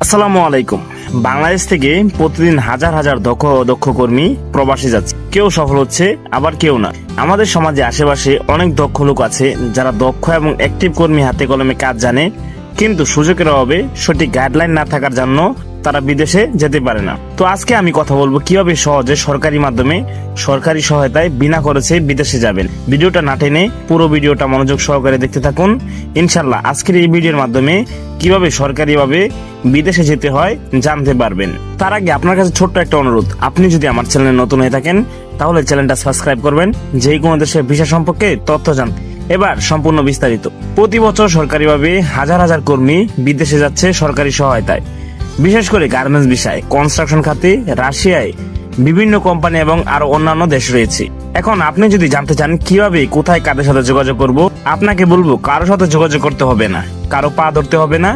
আসসালামু আলাইকুম। বাংলাদেশ থেকে প্রতিদিন হাজার হাজার দক্ষ দক্ষ কর্মী প্রবাসী যাচ্ছে। কেউ সফল হচ্ছে, আবার কেউ না। আমাদের সমাজে আশেপাশে অনেক দক্ষ লোক আছে যারা দক্ষ এবং অ্যাক্টিভ কর্মী হাতে কলমে কাজ জানে, কিন্তু সুযোগের অভাবে সঠিক গাইডলাইন না থাকার জন্য তারা বিদেশে যেতে পারে না। তো আজকে আমি কথা বলব কীভাবে সহজে সরকারি মাধ্যমে সরকারি সহায়তায় বিনা খরচে বিদেশে যাবেন। ভিডিওটা না টেনে পুরো ভিডিওটা মনোযোগ সহকারে দেখতে থাকুন। ইনশাল্লাহ আজকের এই ভিডিওর মাধ্যমে কীভাবে সরকারিভাবে বিদেশে যেতে হয় জানতে পারবেন। তার আগে আপনার কাছে ছোট্ট একটা অনুরোধ, আপনি যদি আমার চ্যানেলে নতুন হয়ে থাকেন, তাহলে চ্যানেলটা সাবস্ক্রাইব করবেন যে কোনো দেশের ভিসা সম্পর্কে তথ্য জানতে এবার সম্পূর্ণ বিস্তারিত। প্রতি বছর সরকারিভাবে হাজার হাজার কর্মী বিদেশে যাচ্ছে সরকারি সহায়তায়। বিশেষ করে গার্মেন্টস বিষয় কনস্ট্রাকশন খাতে, রাশিয়ায় বিভিন্ন কোম্পানি এবং আরও অন্যান্য দেশ রয়েছে। এখন আপনি যদি জানতে চান কীভাবে, কোথায় কাদের সাথে যোগাযোগ করব, আপনাকে বলব কারও সাথে যোগাযোগ করতে হবে না। কারও পা ধরতে হবে না,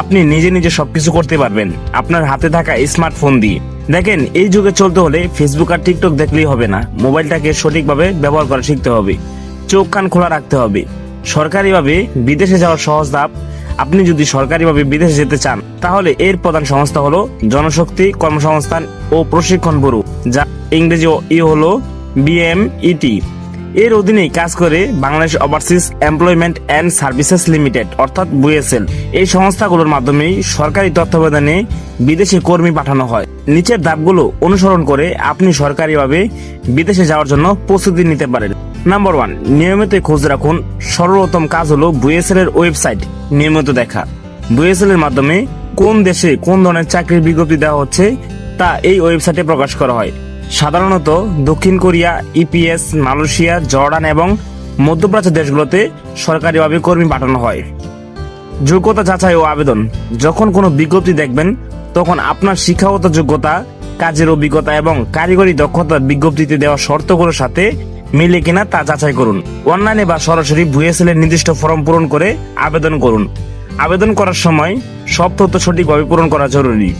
আপনি নিজে নিজে সবকিছু করতে পারবেন আপনার হাতে থাকা স্মার্টফোন দিয়ে। দেখেন, এই যুগে চলতে হলে ফেসবুক আর টিকটক দেখলেই হবে না, মোবাইলটাকে সঠিকভাবে ব্যবহার করা শিখতে হবে, চোখ কান খোলা রাখতে হবে। সরকারিভাবে বিদেশে যাওয়ার সহজ ধাপ আপনি যদি সরকারিভাবে বিদেশে যেতে চান, তাহলে এর প্রধান সংস্থা হলো জনশক্তি কর্মসংস্থান ও প্রশিক্ষণ ব্যুরো, যা ইংরেজি ই হলো বিএমইটি এর অধীনে কাজ করে Bangladesh overseas employment and services limited অর্থাৎ বুয়েসেল এই সংস্থাগুলোর মাধ্যমেই সরকারি তত্ত্বাবধানে বিদেশে কর্মী পাঠানো হয়। নিচের ধাপগুলো অনুসরণ করে আপনি সরকারিভাবে বিদেশে যাওয়ার জন্য প্রস্তুতি নিতে পারেন। নাম্বার ওয়ান নিয়মিত খোঁজ রাখুন। সর্বোত্তম কাজ হলো বুয়েসেল এর ওয়েবসাইট নিয়মিত দেখা। বুয়েসেল এর মাধ্যমে কোন দেশে কোন ধরনের চাকরির বিজ্ঞপ্তি দেওয়া হচ্ছে তা এই ওয়েবসাইটে প্রকাশ করা হয়। সাধারণত দক্ষিণ কোরিয়া, ইপিএস, মালয়েশিয়া, জর্ডান এবং মধ্যপ্রাচ্য দেশগুলোতে সরকারিভাবে কর্মী পাঠানো হয়। যোগ্যতা যাচাই ও আবেদন। যখন কোনো বিজ্ঞপ্তি দেখবেন, তখন আপনার শিক্ষাগত যোগ্যতা, কাজের অভিজ্ঞতা এবং কারিগরি দক্ষতা বিজ্ঞপ্তিতে দেওয়া শর্তগুলোর সাথে মিলে কিনা তা যাচাই করুন। অনলাইনে বা সরাসরি ভুয়েসেলের নির্দিষ্ট ফর্ম পূরণ করে আবেদন করুন। আবেদন করার সময় সব তথ্য সঠিকভাবে পূরণ করা জরুরি।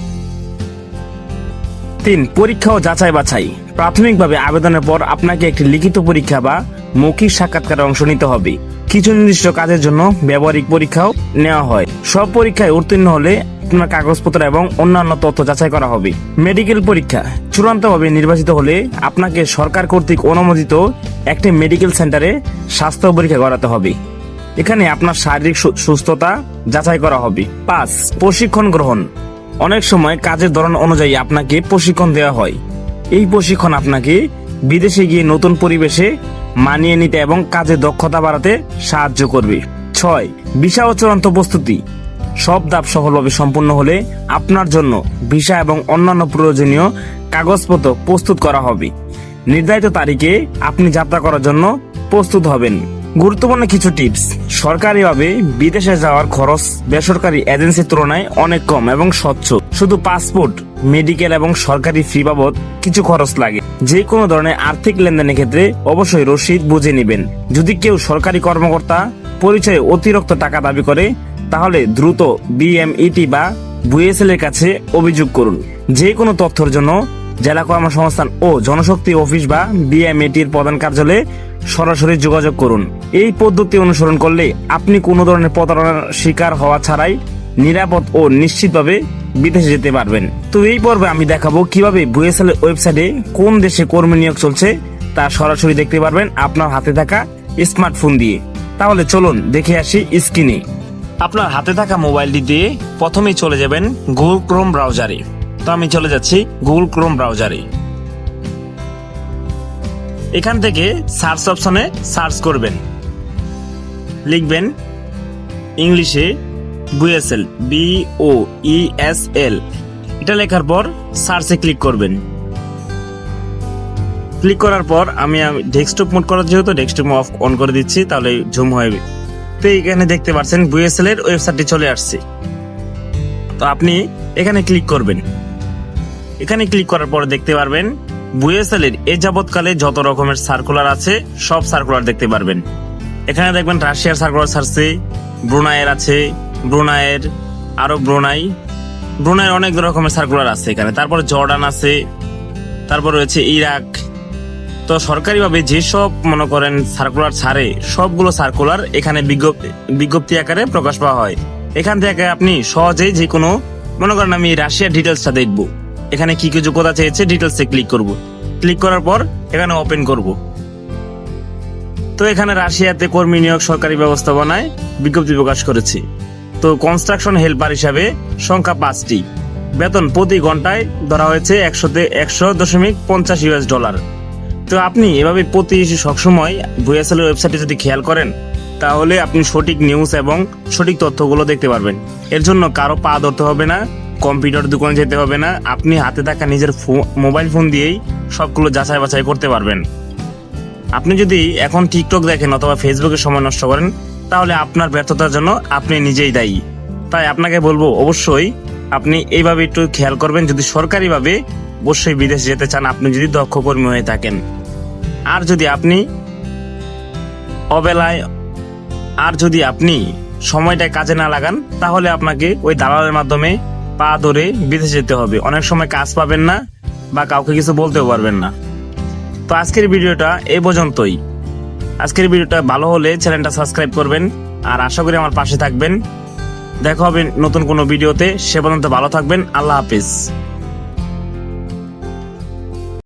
তিন, পরীক্ষা ও যাচাই বাছাই। প্রাথমিকভাবে আবেদনের পর আপনাকে একটি লিখিত পরীক্ষা বা মৌখিক সাক্ষাৎকারে অংশ নিতে হবে। কিছু নির্দিষ্ট কাজের জন্য ব্যবহারিক পরীক্ষাও নেওয়া হয়। সব পরীক্ষায় উত্তীর্ণ হলে আপনার কাগজপত্র এবং অন্যান্য তথ্য যাচাই করা হবে। মেডিকেল পরীক্ষা চূড়ান্তভাবে নির্বাচিত হলে আপনাকে সরকার কর্তৃক অনুমোদিত একটি মেডিকেল সেন্টারে স্বাস্থ্য পরীক্ষা করাতে হবে। এখানে আপনার শারীরিক সুস্থতা যাচাই করা হবে। পাঁচ, প্রশিক্ষণ গ্রহণ। অনেক সময় কাজের ধরন অনুযায়ী আপনাকে প্রশিক্ষণ দেওয়া হয়। এই প্রশিক্ষণ আপনাকে বিদেশে গিয়ে নতুন পরিবেশে মানিয়ে নিতে এবং কাজের দক্ষতা বাড়াতে সাহায্য করবে। ছয়, ভিসা ও চূড়ান্ত প্রস্তুতি। সব ধাপ সফলভাবে সম্পূর্ণ হলে আপনার জন্য ভিসা এবং অন্যান্য প্রয়োজনীয় কাগজপত্র প্রস্তুত করা হবে। নির্ধারিত তারিখে আপনি যাত্রা করার জন্য প্রস্তুত হবেন। গুরুত্বপূর্ণ কিছু টিপস। সরকারিভাবে বিদেশে যাওয়ার খরচ বেসরকারি এজেন্সির তুলনায় অনেক কম এবং স্বচ্ছ। শুধু পাসপোর্ট, মেডিকেল এবং সরকারি ফি বাবদ কিছু খরচ লাগে। যে কোনো ধরনের আর্থিক লেনদেনের ক্ষেত্রে অবশ্যই রসিদ বুঝে নেবেন। যদি কেউ সরকারি কর্মকর্তা পরিচয়ে অতিরিক্ত টাকা দাবি করে তাহলে দ্রুত বিএমইটি বা বুয়েসেল এর কাছে অভিযোগ করুন। যে কোনো তথ্যের জন্য জেলা কর্মসংস্থান ও জনশক্তি অফিস বা বিএমএটির প্রধান কার্যালয়ে সরাসরি যোগাযোগ করুন। এই পদ্ধতি অনুসরণ করলে আপনি কোনো ধরনের প্রতারণার শিকার হওয়া ছাড়াই নিরাপদ ও নিশ্চিতভাবে বিদেশে যেতে পারবেন। তো এই পর্বে আমি দেখাবো কীভাবে বুয়েসেল ওয়েবসাইটে কোন দেশে কর্মী নিয়োগ চলছে তা সরাসরি দেখতে পারবেন আপনার হাতে থাকা স্মার্টফোন দিয়ে। তাহলে চলুন দেখে আসি স্ক্রিনে। আপনার হাতে থাকা মোবাইলটি দিয়ে প্রথমেই চলে যাবেন গুগল ক্রোম ব্রাউজারে। তো আমি চলে যাচ্ছি গুগল ক্রোম ব্রাউজারে। এখান থেকে সার্চ অপশনে সার্চ করবেন। লিখবেন ইংলিশে বুয়েসেল বি ও ই এস এল। এটা লেখার পর সার্চে ক্লিক করবেন। ক্লিক করার পর আমি ডেস্কটপ মোড করার যেহেতু ডেস্কটপ অফ অন করে দিচ্ছি, তাহলে জুম হবে তো এখানে দেখতে পাচ্ছেন বুয়েসেল এর ওয়েবসাইটটি চলে আসছে। তো আপনি এখানে ক্লিক করবেন। এখানে ক্লিক করার পর দেখতে পারবেন, বুয়েসেল এর এ যাবৎকালে যত রকমের সার্কুলার আছে, সব সার্কুলার দেখতে পারবেন। এখানে দেখবেন রাশিয়ার সার্কুলার ছাড়ছে ব্রুনাইয়ের আছে, ব্রুনাইয়ের আরও ব্রুনাই। ব্রুনাইয়ের অনেক রকমের সার্কুলার আছে এখানে। তারপর জর্ডান আছে, তারপর রয়েছে ইরাক তো সরকারিভাবে যেসব, মনে করেন সার্কুলার ছাড়ে, সবগুলো সার্কুলার এখানে বিজ্ঞপ্তি বিজ্ঞপ্তি আকারে প্রকাশ পাওয়া হয়। এখান থেকে আপনি সহজেই যে কোনো মনে করেন আমি রাশিয়ার ডিটেলসটা দেখব। এখানে কি কি যোগ্যতা চেয়েছে ডিটেলসে ক্লিক করব। ক্লিক করার পর এখানে ওপেন করব। তো এখানে রাশিয়াতে কর্মী নিয়োগ সরকারি ব্যবস্থাপনায় বিজ্ঞপ্তি প্রকাশ করেছে। তো কনস্ট্রাকশন হেল্পার হিসাবে সংখ্যা পাঁচটি। বেতন প্রতি ঘন্টায় ধরা হয়েছে একশোতে, একশো দশমিক পঞ্চাশ ইউএস ডলার তো আপনি এভাবে প্রতি সবসময় ভুয়েসেলের ওয়েবসাইটে যদি খেয়াল করেন, তাহলে আপনি সঠিক নিউজ এবং সঠিক তথ্যগুলো দেখতে পারবেন। এর জন্য কারও পা ধরতে হবে না কম্পিউটার দোকানে যেতে হবে না, আপনি হাতে থাকা নিজের মোবাইল ফোন দিয়েই সবগুলো যাচাই বাছাই করতে পারবেন। আপনি যদি এখন টিকটক দেখেন অথবা ফেসবুকে সময় নষ্ট করেন, তাহলে আপনার ব্যর্থতার জন্য আপনি নিজেই দায়ী। তাই আপনাকে বলব, অবশ্যই আপনি এইভাবে একটু খেয়াল করবেন, যদি সরকারিভাবে অবশ্যই বিদেশে যেতে চান, আপনি যদি দক্ষ কর্মী হয়ে থাকেন। আর যদি আপনি অবেলায়, আর যদি আপনি সময়টা কাজে না লাগান, তাহলে আপনাকে ওই দালালের মাধ্যমে পা ধরে বিদেশে যেতে হবে। অনেক সময় কাজ পাবেন না বা কাউকে কিছু বলতেও পারবেন না। তো আজকের ভিডিওটা এ পর্যন্তই। আজকের ভিডিওটা ভালো হলে চ্যানেলটা সাবস্ক্রাইব করবেন আর আশা করি আমার পাশে থাকবেন। দেখা হবে নতুন কোনো ভিডিওতে। সে পর্যন্ত ভালো থাকবেন। আল্লাহ হাফিজ।